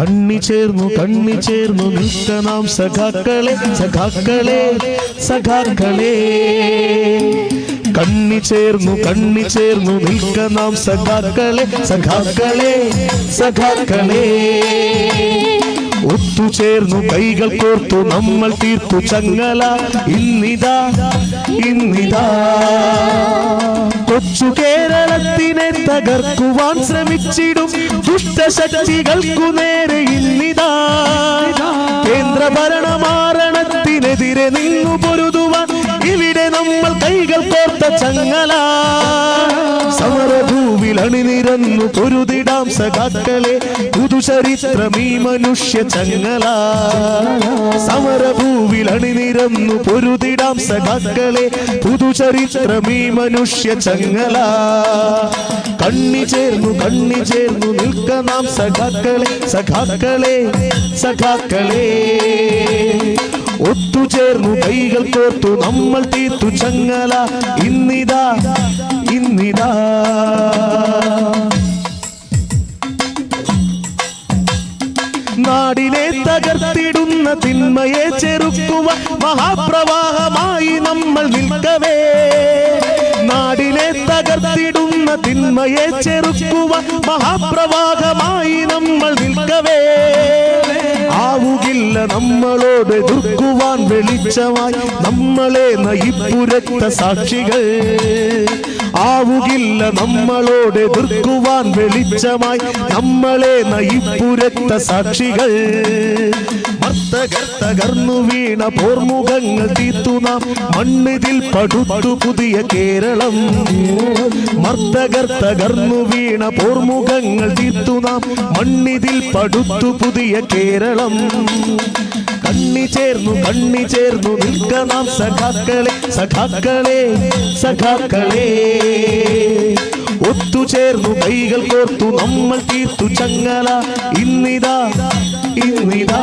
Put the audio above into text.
കണ്ണി ചേർന്നു കണ്ണി ചേർന്നു നിൽക്ക നാം സഖാക്കളെ സഖാക്കളെ സഖാക്കളെ. കണ്ണി ചേർന്നു കണ്ണി ചേർന്നു നിൽക്ക നാം സഖാക്കളെ സഖാക്കളെ സഖാക്കളെ. ഒത്തുചേർന്നു കൈകൾ കോർത്തു നമ്മൾ തീർത്തു ചങ്ങല. ഇന്നിതാ ഇന്നിതാ. കൊച്ചു കേരളത്തിനെ തകർക്കുവാൻ ശ്രമിച്ചിടും ദുഷ്ടശക്തികൾക്കു നേരെ ഇന്നിതാ. കേന്ദ്ര ഭരണമാരണത്തിനെതിരെ നിന്നു പൊരുതുവാൻ ഇവിടെ നമ്മൾ കൈകൾ കോർത്ത ചങ്ങല. സമരഭൂവിൽ അണിനിരന്നു പൊരുതിടാം സഖാക്കളെ. പുതുചരിത്രം ഈ മനുഷ്യ ചങ്ങല. സമരഭൂവിൽ അണിനിരന്നു പൊരുതിടാം സഖാക്കളെ. പുതുചരിത്രം ഈ മനുഷ്യ ചങ്ങല. കണ്ണി ചേർന്നു കണ്ണി ചേർന്നു നിൽക്ക നാം സഖാക്കളെ. സഖാക്കളെ സഖാക്കളെ. ഒത്തുചേർന്നു കൈകൾ കോർത്തു നമ്മൾ തീർത്തു ചങ്ങല. ഇന്നിതാ നാടിനെ തകർത്തിടുന്ന തിന്മയെ ചെറുക്കുവ മഹാപ്രവാഹമായി നമ്മൾ നിൽക്കവേ. നാടിനെ തകർത്തിടുന്ന തിന്മയെ ചെറുക്കുവ മഹാപ്രവാഹമായി നമ്മൾ നിൽക്കവേ. ആവുകില്ല നമ്മളോട് എതിർക്കുവാൻ വെളിച്ചമായി നമ്മളെ നയിപ്പുരത്ത സാക്ഷികൾ. ആവുകില്ല നമ്മളോട് എതിർക്കുവാൻ വെളിച്ചമായി. നമ്മളെ നയിപ്പുരത്ത സാക്ഷികൾ. തകർന്നു വീണ പോർമുഖങ്ങൾ തീത്തു നാം. മണ്ണിതിൽ പടുത്തു പുതിയ കേരളം. മർത്തകർ തകർന്നു വീണ പോർമുഖങ്ങൾ തീത്തു നാം. മണ്ണിതിൽ പടുത്തു പുതിയ കേരളം. കണ്ണി ചേർന്നു കണ്ണി ചേർന്നു നിൽക്ക നാം സഖാക്കളെ സഖാക്കളെ. സഖാക്കളെ ഒത്തുചേർന്നു കൈകൾ കോർത്തു നമ്മൾ തീർത്തു ചങ്ങല. ഇന്നിതാ ഇന്നിതാ.